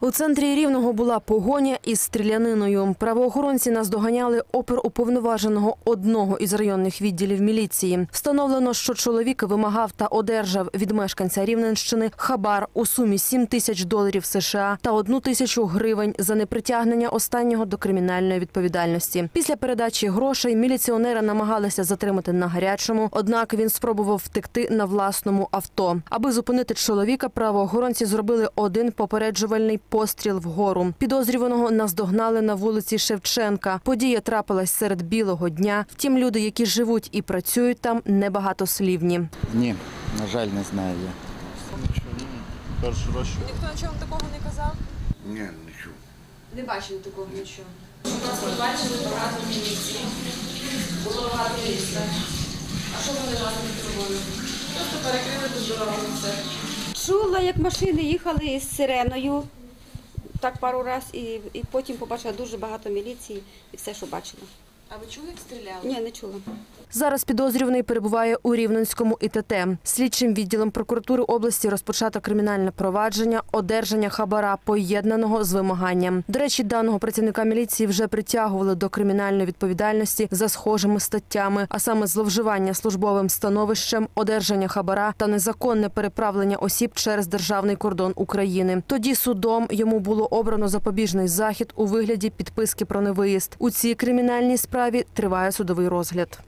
У центрі рівного була погоня із стріляниною. Правоохоронці наздоганяли опер уповноваженого одного із районних відділів міліції. Встановлено, що чоловік вимагав та одержав від мешканця Рівненщини хабар у сумі 7 тисяч доларів США та 1 тисячу гривень за непритягнення останнього до кримінальної відповідальності. Після передачі грошей міліціонера намагалися затримати на гарячому, однак він спробував втекти на власному авто. Аби зупинити чоловіка, правоохоронці зробили один попереджувальний постріл вгору. Підозрюваного наздогнали на вулиці Шевченка. Подія трапилась серед білого дня. Втім, люди, які живуть і працюють там, небагатослівні. Ні, на жаль, не знаю я. Перший раз, що Ніхто нічого вам такого не казав? Ні, не. Не бачили такого нічого. Нас побачили багато міліції. Було багато місця. А що вони вас не зробили? Просто перекрили тут дорогу все. Чула, як машини їхали із сиреною. Так пару разів і, і потім побачила дуже багато міліції і все, що бачила. А ви чули, як стріляли? Ні, не чула. Зараз підозрюваний перебуває у Рівненському ІТТ. Слідчим відділом прокуратури області розпочато кримінальне провадження одержання хабара поєднаного з вимаганням. До речі, даного працівника міліції вже притягували до кримінальної відповідальності за схожими статтями, а саме зловживання службовим становищем, одержання хабара та незаконне переправлення осіб через державний кордон України. Тоді судом йому було обрано запобіжний захід у вигляді підписки про невиїзд. У цій кримінальній справі триває судовий розгляд.